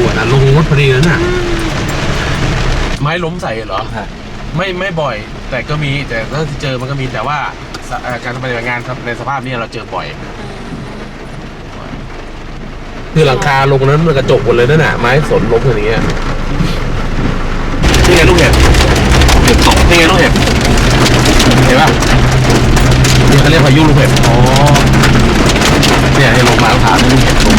ดีแล้วน่ะไม้ล้มใส่เหรอ ไม่ไม่บ่อย แต่ก็มีแต่ถ้าเจอมันก็มีแต่ว่าสเอ่อการปฏิบัติงานในสภาพนี้เราเจอบ่อย คือหลังคาลงนั้นมันกระจกหมดเลยนั่นน่ะไม้สนล้มอย่างเงี้ยนี่ไงลูกเห็บเห็บตกนี่ไงลูกเห็บเห็นปะนี่เขาเรียกพายุลูกเห็บอ๋อเนี่ยให้ลงมาผ่านให้ลูกเห็บลง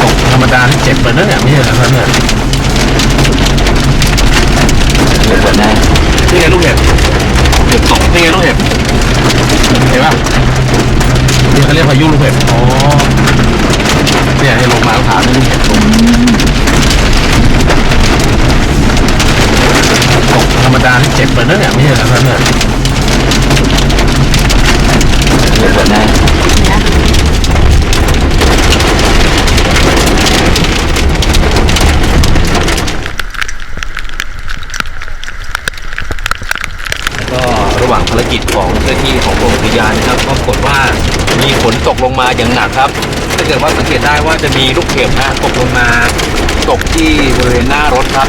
ตก ธรรมดาที่เจ็บเลยนเนี่ยไม่ใช่เหรอครับเนี่ยเดี๋ยวก่อนนะนี่ไงลูกเห็บเห็บตกนี่ไงลูกเห็บเห็นปะนี่เขาเรียกพายุลูกเห็บอ๋อเนี่ยให้ลงมาผ่านให้ลูกเห็บลงตกธรรมดาที่เจ็บเลยนะเนี่ยไม่ใช่เหรอครับเนี่ยเดี๋ยวก่อนนะก็ ระหว่างภารกิจของเจ้าหน้าที่ของกรมอุทยานนะครับก็ปรากฏว่ามีฝนตกลงมาอย่างหนักครับ ถ้าเกิดว่าสังเกตได้ว่าจะมีลูกเห็บนะตกลงมา ตกที่บริเวณหน้ารถครับ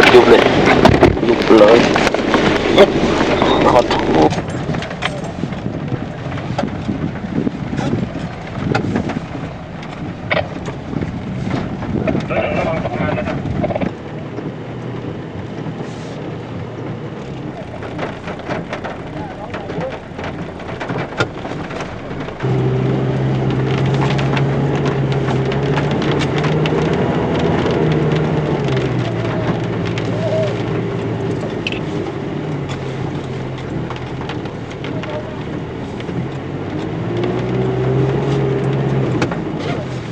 รถยุบเลยยุบเลยขอโทษ